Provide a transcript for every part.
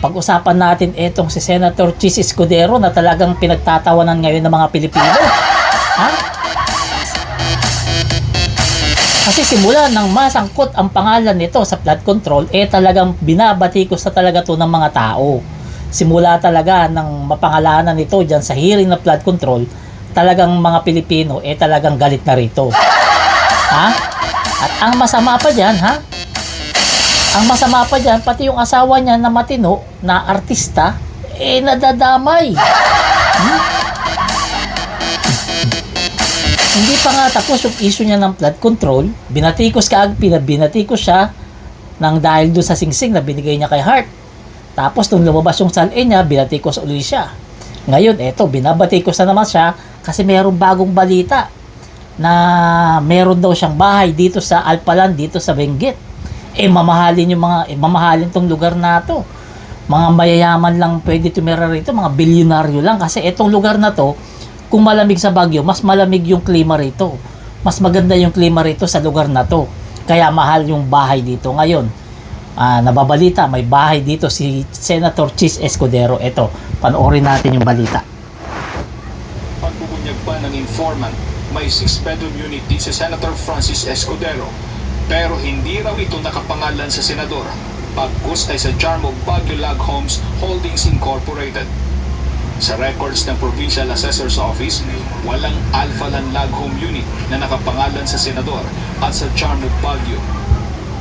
pag-usapan natin etong si Senator Chis Escudero na talagang pinagtatawanan ngayon ng mga Pilipino. Ha? Kasi simula nang masangkot ang pangalan nito sa flood control, eh talagang binabatikos na talaga to ng mga tao. Simula talaga ng mapangalanan nito dyan sa hearing na flood control, talagang mga Pilipino, eh talagang galit na rito. Ha? At ang masama pa dyan, ha? Ang masama pa dyan, pati yung asawa niya na matino, na artista, eh nadadamay. Hmm? Hindi pa nga tapos yung issue niya ng flood control, binatikos ka, binatikos siya nang dahil doon sa singsing na binigay niya kay Hart. Tapos nung lumabas yung salin niya, binatikos uli siya. Ngayon, eto, binabatikos na naman siya kasi mayroong bagong balita na meron daw siyang bahay dito sa Alpalan, dito sa Benguet. Eh, mamahalin yung mga, eh, mamahalin tong lugar na to. Mga mayayaman lang pwede tumira rito, mga bilyonaryo lang. Kasi itong lugar na to, kung malamig sa Baguio, mas malamig yung klima rito. Mas maganda yung klima rito sa lugar na to. Kaya mahal yung bahay dito. Ngayon, ah, nababalita, may bahay dito si Senator Chis Escudero. Ito, panoorin natin yung balita. Pagbubunyag pa ng informant, may 6-bedroom unit din si Senator Francis Escudero. Pero hindi raw ito nakapangalan sa senador. Pagkus ay sa Jarmo Baguio Lag Homes Holdings Incorporated. Sa records ng Provincial Assessor's Office, walang Alpha Land Lag Home Unit na nakapangalan sa senador at sa Jarmo Baguio.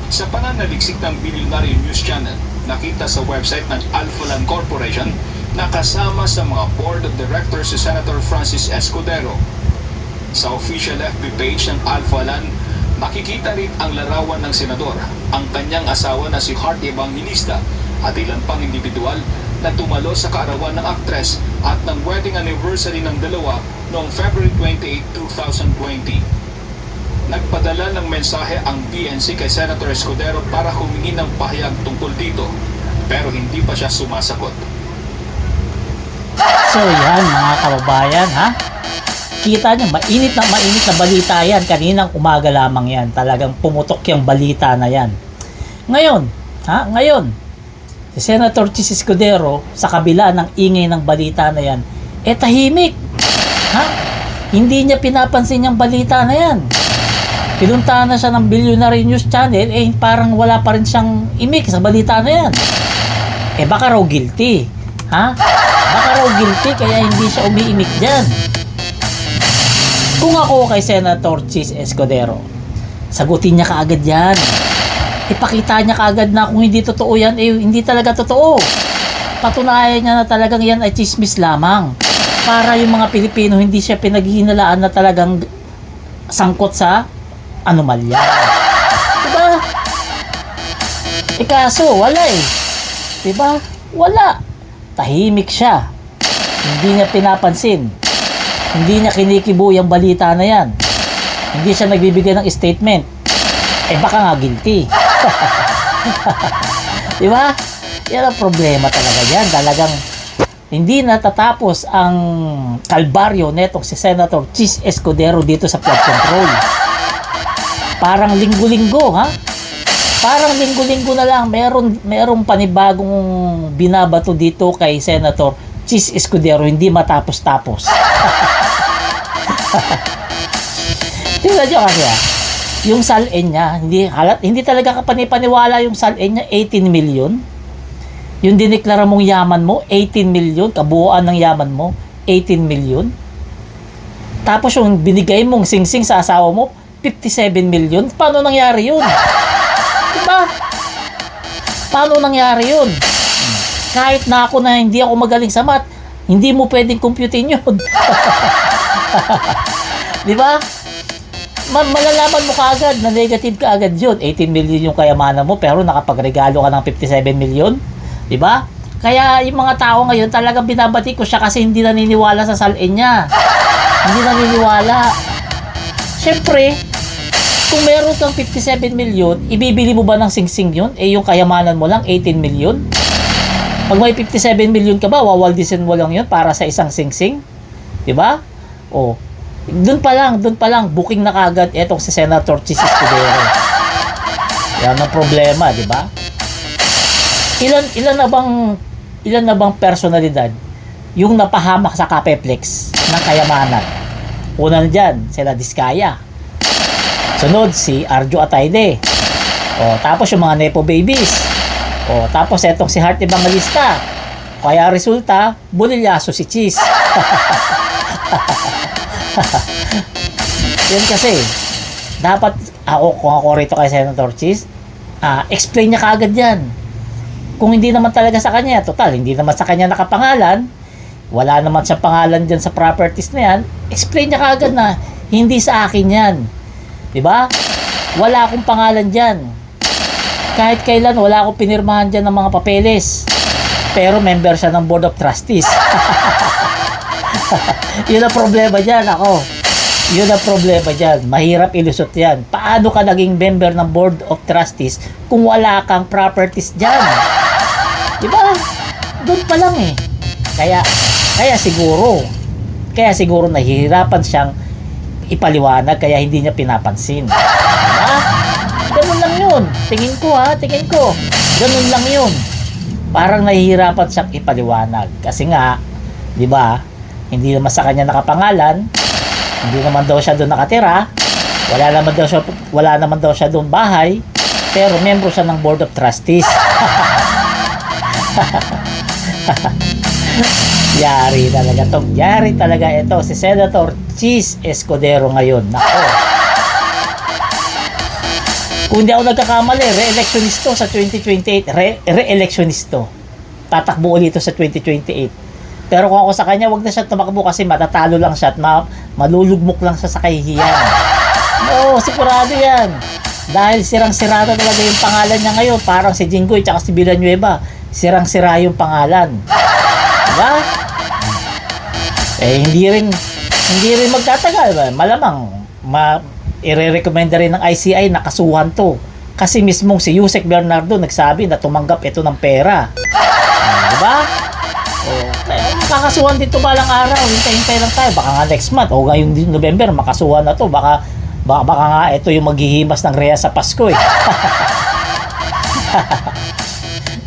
Sa pananaliksik ng Billionaire News Channel, nakita sa website ng Alpha Land Corporation na kasama sa mga board of directors si Senator Francis Escudero. Sa official FB page ng Alpha Land, makikita rin ang larawan ng senador, ang kanyang asawa na si Hart Evangelista at ilan pang individual na tumalo sa kaarawan ng aktres at ng wedding anniversary ng dalawa noong February 28, 2020. Nagpadala ng mensahe ang BNC kay Senator Escudero para humingi ng pahayag tungkol dito, pero hindi pa siya sumasagot. So yan mga kababayan ha. Kita niyo, mainit na mainit na balita yan. Kaninang umaga lamang yan. Talagang pumutok yung balita na yan. Ngayon, ha? Ngayon, si Senator Chis Escudero, sa kabila ng ingay ng balita na yan, eh tahimik. Ha? Hindi niya pinapansin yung balita na yan. Pinuntahan na siya ng Billionaire News Channel, eh parang wala pa rin siyang imik sa balita na yan. Eh baka raw guilty. Ha? Baka raw guilty kaya hindi siya umiimik dyan. Kung ako kay Senator Chis Escudero, sagutin niya kaagad yan. Ipakita niya kaagad na kung hindi totoo yan, eh hindi talaga totoo. Patunayan niya na talagang yan ay chismis lamang. Para yung mga Pilipino hindi siya pinaghihinalaan na talagang sangkot sa anomalya. Diba? Eh kaso, wala eh. Diba? Wala. Tahimik siya. Hindi niya pinapansin. Hindi niya kinikibo yung balita na yan. Hindi siya nagbibigay ng statement. Eh baka nga guilty. Di ba? Yan ang problema talaga yan. Talagang hindi natatapos ang kalbaryo netong si Senator Chis Escudero dito sa flood control. Parang linggo-linggo, ha? Parang linggo-linggo na lang meron merong panibagong binabato dito kay Senator Chis Escudero hindi matapos-tapos. Tingnan nyo kasi ah, yung salin niya, hindi, halat, hindi talaga kapanipaniwala yung salin niya, 18 million. Yung dineklara mong yaman mo, 18 million, kabuuan ng yaman mo, 18 million. Tapos yung binigay mong singsing sa asawa mo, 57 million. Paano nangyari yun? Diba? Paano nangyari yun? Kahit na ako na hindi ako magaling sa math, hindi mo pwedeng computein yun. Di ba? Ma- malalaman mo kaagad na negative ka agad yun. 18 million yung kayamanan mo pero nakapagregalo ka ng 57 million. Di ba? Kaya yung mga tao ngayon talagang binabati ko siya kasi hindi naniniwala sa salin niya. Hindi naniniwala. Siyempre, kung meron kang 57 million, ibibili mo ba ng singsing yun? Eh yung kayamanan mo lang 18 million? Pag may 57 million ka ba, wawaldisin mo lang yun para sa isang singsing? Di ba? O, doon pa lang, doon pa lang, booking na kagad etong si Senator Chis Escudero. Yan ang problema, di ba? Ilan, ilan na bang ilan na bang personalidad yung napahamak sa Capeplex ng kayamanan? Una na dyan, sila Diskaya. Sunod, si Arjo Atayde. O, tapos yung mga Nepo Babies. O, tapos etong si Heart Evangelista. Kaya resulta, bulilyaso si Cheese. Yan kasi, dapat ako, kung ako rito kay Senator Cheese, ah, explain niya kaagad yan. Kung hindi naman talaga sa kanya, total, hindi naman sa kanya nakapangalan, wala naman sa pangalan dyan sa properties na yan, explain niya kaagad na hindi sa akin yan. ba? Wala akong pangalan dyan. Kahit kailan, wala akong pinirmahan dyan ng mga papeles. Pero member siya ng Board of Trustees. Yun ang problema dyan, ako. Yun ang problema dyan. Mahirap ilusot yan. Paano ka naging member ng Board of Trustees kung wala kang properties dyan? Di ba? Doon pa lang eh. Kaya, kaya siguro, kaya siguro nahihirapan siyang ipaliwanag kaya hindi niya pinapansin. Diba? Ganun lang yun. Tingin ko ha, tingin ko. Ganun lang yun. Parang nahihirapan siyang ipaliwanag. Kasi nga, di ba, hindi naman sa kanya nakapangalan, hindi naman daw siya doon nakatira, wala naman daw siya, wala naman daw siya doon bahay, pero membro siya ng Board of Trustees. Yari talaga to. Yari talaga ito. Si Senator Cheese Escudero ngayon. Nako. Kung hindi ako nagkakamali, re-electionisto sa 2028. Re- re-electionisto. Tatakbo ulit ito sa 2028. Pero kung ako sa kanya, wag na siya tumakbo kasi matatalo lang siya at ma- malulugmok lang siya sa kahihiyan. Oo, sigurado yan. Dahil sirang-sirado talaga yung pangalan niya ngayon. Parang si Jinggoy tsaka si Villanueva. Sirang-sira yung pangalan. Diba? Eh, hindi rin, hindi rin magtatagal. Malamang, ma, ire-recommend rin ng ICI na kasuhan to. Kasi mismong si Yusek Bernardo nagsabi na tumanggap ito ng pera. Diba? O, makakasuhan dito balang araw. Hintay-hintay lang tayo. Baka nga next month o ngayong November makasuhan na to. Baka, baka, baka nga ito yung maghihimas ng Rhea sa Pasko eh.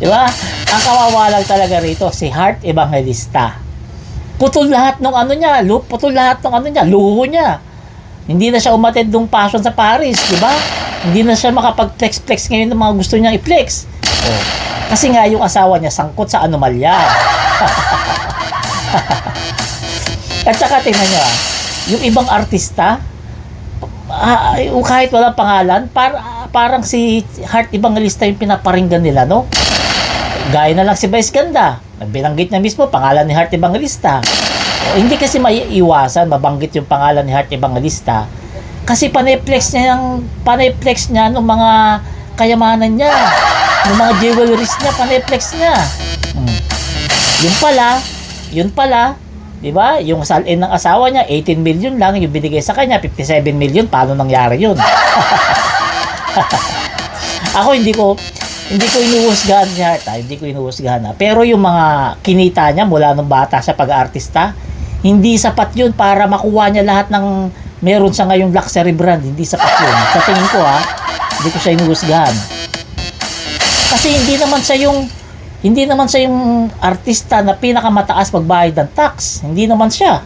Di ba? Ang kawawa lang talaga rito, si Heart Evangelista. Putol lahat ng ano niya, lu- putol lahat ng ano niya, luho niya. Hindi na siya umatid ng passion sa Paris, di ba? Hindi na siya makapag-flex-flex ngayon ng mga gusto niyang i-flex. Oh. Kasi nga yung asawa niya sangkot sa anomalya. At saka tingnan niyo ah, yung ibang artista, ah, yung kahit walang pangalan, par, ah, parang si Heart Evangelista yung pinaparinggan nila, no? Gaya na lang si Vice Ganda. Binanggit niya mismo pangalan ni Heart Evangelista. O, hindi kasi maiiwasan mabanggit yung pangalan ni Heart Evangelista kasi paneplex niya yung paneplex niya ng mga kayamanan niya ng mga jewelries niya paneplex niya hmm. yun pala yun pala di ba yung salin ng asawa niya 18 million lang yung binigay sa kanya 57 million paano nangyari yun ako hindi ko hindi ko inuhusgahan si Heart ha? hindi ko inuhusgahan ha? pero yung mga kinita niya mula nung bata sa pag-artista hindi sapat yun para makuha niya lahat ng meron siya ngayong luxury brand hindi sapat yun sa tingin ko ha hindi ko siya inuhusgahan kasi hindi naman siya yung hindi naman siya yung artista na pinakamataas magbayad ng tax hindi naman siya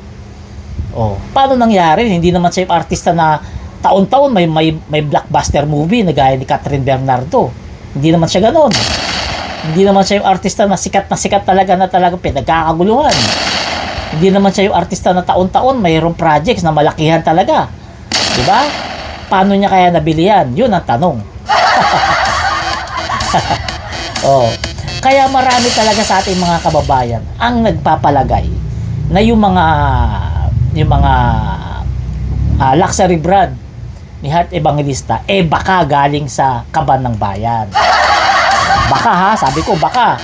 oh paano nangyari hindi naman siya yung artista na taon-taon may may may blockbuster movie na gaya ni Catherine Bernardo hindi naman siya ganoon hindi naman siya yung artista na sikat na sikat talaga na talaga pinagkakaguluhan hindi naman siya yung artista na taon-taon mayroong projects na malakihan talaga. Di ba? Paano niya kaya nabili yan? Yun ang tanong. oh. Kaya marami talaga sa ating mga kababayan ang nagpapalagay na yung mga yung mga ah, luxury brand ni Heart Evangelista eh baka galing sa kaban ng bayan. Baka ha, sabi ko baka.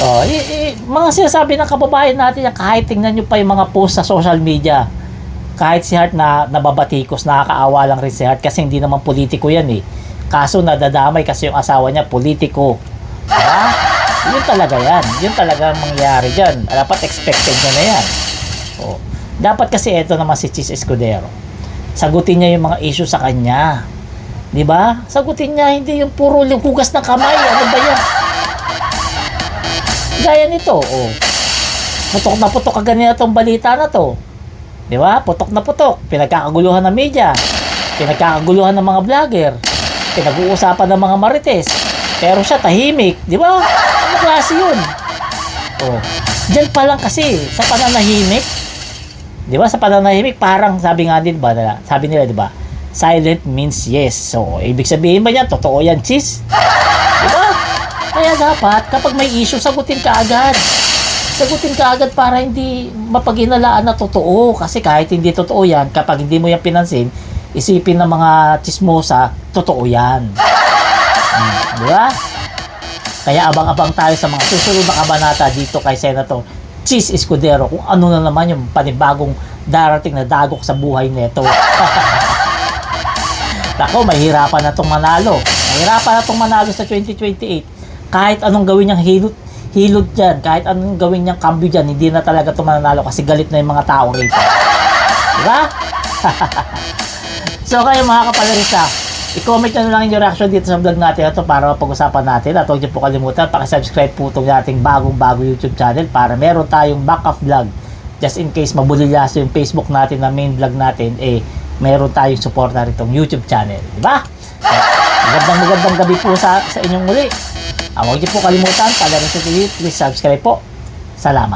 Oh, i- i- mga sinasabi ng kababayan natin yan, kahit tingnan nyo pa yung mga post sa social media, kahit si Hart na nababatikos, nakakaawa lang rin si Hart kasi hindi naman politiko yan eh. Kaso nadadamay kasi yung asawa niya, politiko. Diba? Yun talaga yan. Yun talaga ang mangyayari dyan. Dapat expected niya na yan. Oh. Dapat kasi ito naman si Chis Escudero. Sagutin niya yung mga issue sa kanya. Di ba? Sagutin niya, hindi yung puro hugas ng kamay. Ano ba yan? Kagaya nito, oh. Putok na putok ka ganyan itong balita na to. Di ba? Putok na putok. Pinagkakaguluhan ng media. Pinagkakaguluhan ng mga vlogger. Pinag-uusapan ng mga marites. Pero siya tahimik. Di ba? Ano klase yun? Oh. Diyan pa lang kasi, sa pananahimik, di ba? Sa pananahimik, parang sabi nga din, ba, nila, sabi nila, di ba? Silent means yes. So, ibig sabihin ba yan? Totoo yan, sis? Di ba? Kaya dapat, kapag may issue, sagutin ka agad. Sagutin ka agad para hindi mapaginalaan na totoo. Kasi kahit hindi totoo yan, kapag hindi mo yan pinansin, isipin ng mga chismosa, totoo yan. Hmm, di ba? Kaya abang-abang tayo sa mga susunod na kabanata dito kay Senator Chis Escudero kung ano na naman yung panibagong darating na dagok sa buhay nito. Nako, mahirapan na itong manalo. Mahirapan na itong manalo sa 2028. Kahit anong gawin niyang hilot, hilot dyan, kahit anong gawin niyang cambio dyan, hindi na talaga ito mananalo kasi galit na yung mga tao rito. Diba? so kayo mga kapalarista, i-comment nyo na lang yung reaction dito sa vlog natin ito para pag-usapan natin. At huwag niyo po kalimutan, pakisubscribe po itong ating bagong-bago YouTube channel para meron tayong backup vlog. Just in case mabulilyaso yung Facebook natin na main vlog natin, eh, meron tayong support na ritong YouTube channel. Di ba? Magandang magandang gabi po sa, sa inyong muli. Ah, huwag niyo po kalimutan, Palarista TV, please subscribe po. Salamat.